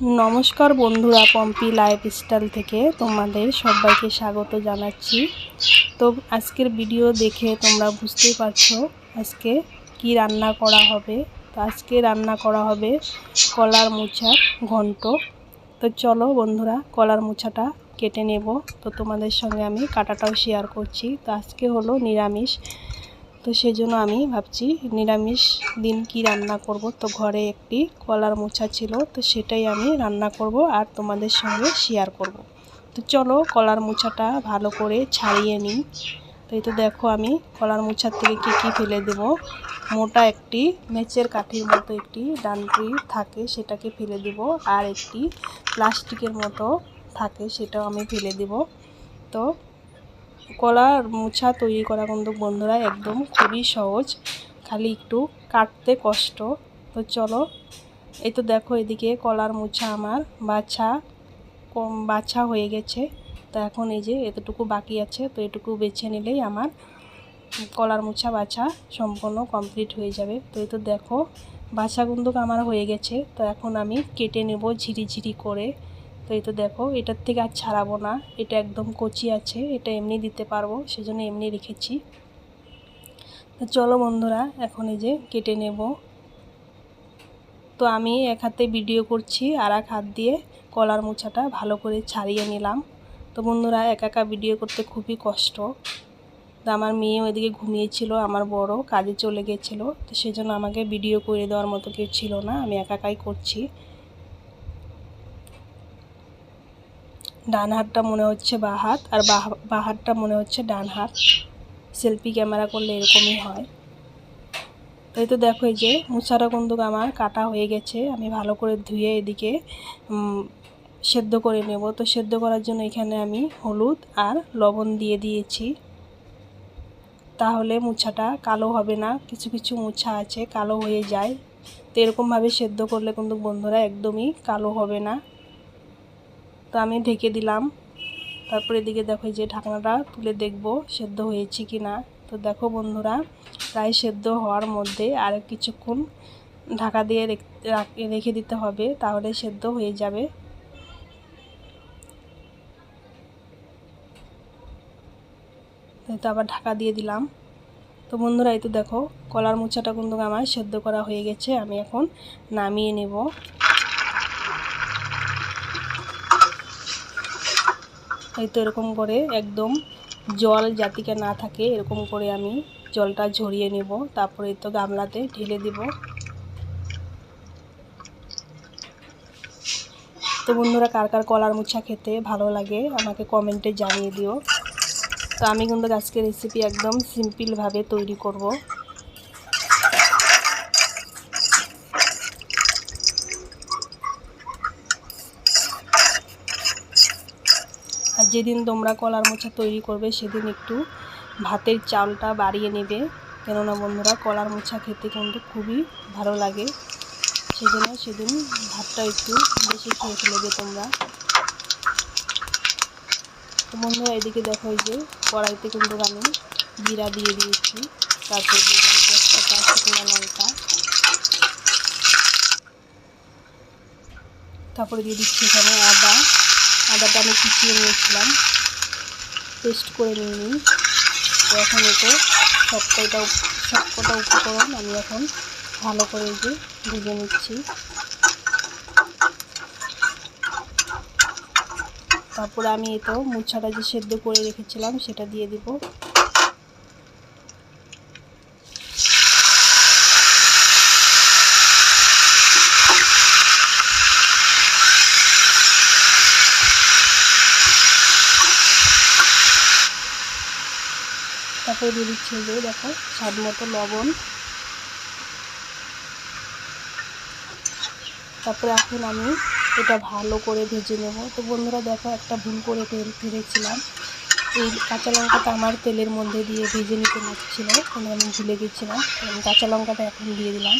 নমস্কার বন্ধুরা, পম্পি লাইফস্টাইল থেকে তোমাদের সবাইকে স্বাগত জানাচ্ছি। তো আজকের ভিডিও দেখে তোমরা বুঝতেই পারছ আজকে কি রান্না করা হবে। তো আজকে রান্না করা হবে কলার মোচা ঘন্ট। তো চলো বন্ধুরা, কলার মোচাটা কেটে নেব। তো তোমাদের সঙ্গে আমি কাটাটাও শেয়ার করছি। তো আজকে হলো নিরামিষ। তো সেই জন্য আমি ভাবছি, নিরামিষ দিন কি রান্না করব? তো ঘরে একটি কলার মোচা ছিল, তো সেটাই আমি রান্না করব আর তোমাদের সঙ্গে শেয়ার করব। তো চলো কলার মোচাটা ভালো করে ছাড়িয়ে নিই। তো এই তো দেখো আমি কলার মোছার থেকে কী কী ফেলে দেব। মোটা একটি মেচের কাঠির মতো একটি ডানটি থাকে, সেটাকে ফেলে দেব। আর একটি প্লাস্টিকের মতো থাকে, সেটাও আমি ফেলে দেব। তো কলার মোছা তৈরি করা কিন্তু বন্ধুরা একদম খুবই সহজ। খালি একটু কাটতে কষ্ট। তো চলো, এই তো দেখো এদিকে কলার মোছা আমার বাছা কম, বাছা হয়ে গেছে। তো এখন এই যে এতটুকু বাকি আছে, তো এটুকু বেছে নিলেই আমার কলার মোছা বাছা সম্পূর্ণ কমপ্লিট হয়ে যাবে। তো এই তো দেখো, বাছা কিন্তু আমার হয়ে গেছে। তো এখন আমি কেটে নেব ঝিরিঝিরি করে। তো এই তো দেখো, এটার থেকে আর ছাড়াবো না। এটা একদম কচি আছে, এটা এমনি দিতে পারব, সেজন্য এমনি রেখেছি। তো চলো বন্ধুরা, এখন এই যে কেটে নেব। তো আমি এক হাতে ভিডিও করছি, আর এক হাত দিয়ে কলার মোছাটা ভালো করে ছাড়িয়ে নিলাম। তো বন্ধুরা, একা একা ভিডিও করতে খুবই কষ্ট। তো আমার মেয়ে ওইদিকে ঘুমিয়েছিল, আমার বড় কাজে চলে গেছিল, তো সেজন্য আমাকে ভিডিও করে দেওয়ার মতো কেউ ছিল না, আমি একাকাই করছি। ডান হাতটা মনে হচ্ছে বা হাত, আর বা হাতটা মনে হচ্ছে ডান হাত। সেলফি ক্যামেরা করলে এরকমই হয়। তাই তো দেখো এই যে মুছাটা কিন্তু আমার কাটা হয়ে গেছে। আমি ভালো করে ধুয়ে এদিকে সেদ্ধ করে নেব। তো সেদ্ধ করার জন্য এখানে আমি হলুদ আর লবণ দিয়ে দিয়েছি। তাহলে মুছাটা কালো হবে না। কিছু কিছু মুছা আছে, কালো হয়ে যায়। তো এরকমভাবে সেদ্ধ করলে কিন্তু বন্ধুরা একদমই কালো হবে না। তো আমি ঢেকে দিলাম। তারপরে এদিকে দেখো যে ঢাকনাটা তুলে দেখব সেদ্ধ হয়েছে কি না তো দেখো বন্ধুরা, প্রায় সেদ্ধ হওয়ার মধ্যে আর কিছুক্ষণ ঢাকা দিয়ে রেখে দিতে হবে, তাহলে সেদ্ধ হয়ে যাবে। তো আবার ঢাকা দিয়ে দিলাম। তো বন্ধুরা, এই তো দেখো, কলার মোচাটা কিন্তু আমার সেদ্ধ করা হয়ে গেছে, আমি এখন নামিয়ে নেব। এই তো এরকম করে একদম জল জাতিকে না থাকে, এরকম করে আমি জলটা ঝরিয়ে নেব। তারপরে তো গামলাতে ঢেলে দেব। তো বন্ধুরা, কার কার কলার মুছা খেতে ভালো লাগে আমাকে কমেন্টে জানিয়ে দিও। তো আমি কিন্তু আজকে রেসিপি একদম সিম্পলভাবে তৈরি করব। যেদিন তোমরা কলার মোচা তৈরি করবে, সেদিন একটু ভাতের চালটা বাড়িয়ে নেবে। কেননা বন্ধুরা, কলার মোচা খেতে কিন্তু খুবই ভালো লাগে। সেজন্য সেদিন ভাতটা একটু বেশি খেয়ে ফেলবে তোমরা। তো বন্ধুরা, এদিকে দেখো যে কড়াইতে কিন্তু আমি জিরা দিয়ে দিয়েছি। তারপর দিয়ে দিচ্ছি এখানে আদা। আদাটা আমি কুচিয়ে নিয়েছিলাম। পেস্ট করে নিয়ে নিই। তো এখন এতে সবকটা সবকটা উপকরণ আমি এখন ভালো করে যে ভেজে নিচ্ছি। তারপরে আমি এতেও মুছাটা যে সেদ্ধ করে রেখেছিলাম সেটা দিয়ে দিব। তারপরে দিয়ে দিচ্ছি যে দেখো, স্বাদ মতো লবণ। তারপরে এখন আমি এটা ভালো করে ভেজে নেব। তো বন্ধুরা, দেখো, একটা ভুল করে তেল ফেলেছিলাম। এই কাঁচা লঙ্কাটা আমার তেলের মধ্যে দিয়ে ভেজে নিতে লাগছিল আমি আমি ভুলে গেছিলাম আমি কাঁচা লঙ্কাটা এখন দিয়ে দিলাম।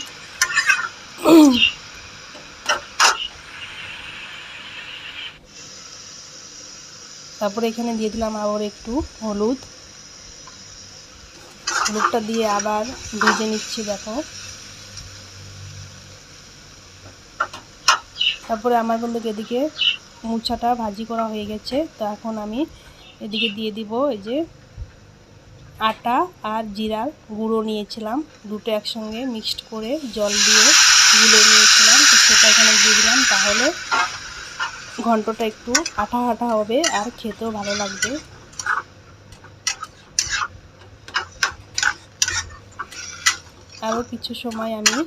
তারপরে এখানে দিয়ে দিলাম আবার একটু হলুদ। হলুদটা দিয়ে আবার ভেজে নিচ্ছি, দেখো। তারপরে আমার কিন্তু এদিকে মুচাটা ভাজি করা হয়ে গেছে। তো এখন আমি এদিকে দিয়ে দিব এই যে আটা আর জিরার গুঁড়ো নিয়েছিলাম। দুটো একসঙ্গে মিক্সড করে জল দিয়ে গুলে নিয়েছিলাম। তো সেটা এখানে দিয়ে দিলাম। তাহলে ঘন্টটা একটু আঠা আঠা হবে আর খেতেও ভালো লাগবে। আরও কিছু সময় আমি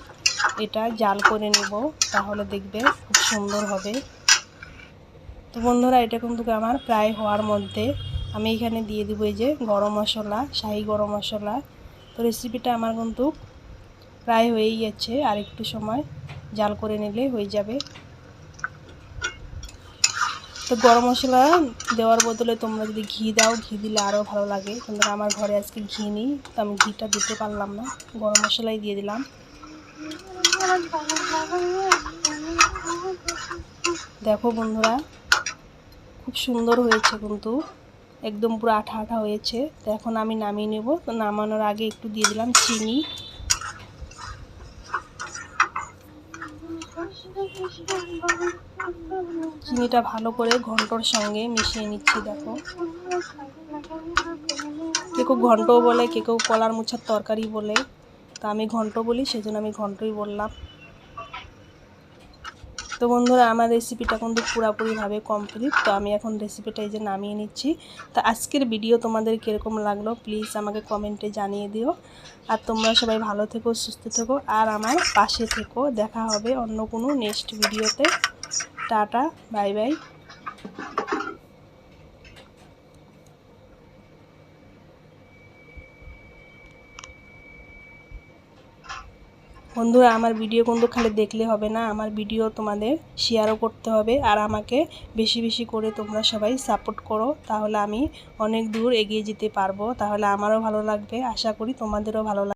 এটা জাল করে নেব, তাহলে দেখবে খুব সুন্দর হবে। তো বন্ধুরা, এটা কিন্তু আমার প্রায় হওয়ার মধ্যে আমি এখানে দিয়ে দেবো এই যে গরম মশলা, শাহি গরম মশলা। তো রেসিপিটা আমার কিন্তু প্রায় হয়েই যাচ্ছে আর একটু সময় জাল করে নিলে হয়ে যাবে। তো গরম মশলা দেওয়ার বদলে তোমরা যদি ঘি দাও, ঘি দিলে আরও ভালো লাগে। কিন্তু আমার ঘরে আজকে ঘি নেই, তো আমি ঘিটা দিতে পারলাম না। গরম মশলাই দিয়ে দিলাম। দেখো বন্ধুরা, খুব সুন্দর হয়েছে কিন্তু। একদম পুরো আঠা আঠা হয়েছে। তো এখন আমি নামিয়ে নেব। তো নামানোর আগে একটু দিয়ে দিলাম চিনি। চিনিটা ভালো করে ঘন্টর সঙ্গে মিশিয়ে নিচ্ছি, দেখো। কে কেউ ঘন্টও বলে কে কেউ কলার মুছার তরকারি বলে। তা আমি ঘন্ট বলি, সেজন্য আমি ঘন্টই বললাম। তো বন্ধুরা, আমার রেসিপিটা কিন্তু পুরোপুরিভাবে কমপ্লিট তো আমি এখন রেসিপিটা এই যে নামিয়ে নিচ্ছি। তো আজকের ভিডিও তোমাদের কীরকম লাগল প্লিজ আমাকে কমেন্টে জানিয়ে দিও। আর তোমরা সবাই ভালো থেকো, সুস্থ থেকো, আর আমার পাশে থেকো। দেখা হবে অন্য কোনো নেক্সট ভিডিওতে টাটা, বাই বাই। বন্ধুরা, আমার ভিডিও কিন্তু খালি দেখলে হবে না, আমার ভিডিও তোমাদের শেয়ারও করতে হবে আর আমাকে বেশি বেশি করে তোমরা সবাই সাপোর্ট করো, তাহলে আমি অনেক দূর এগিয়ে যেতে পারব, তাহলে আমারও ভালো লাগবে, আশা করি তোমাদেরও ভালো লাগবে।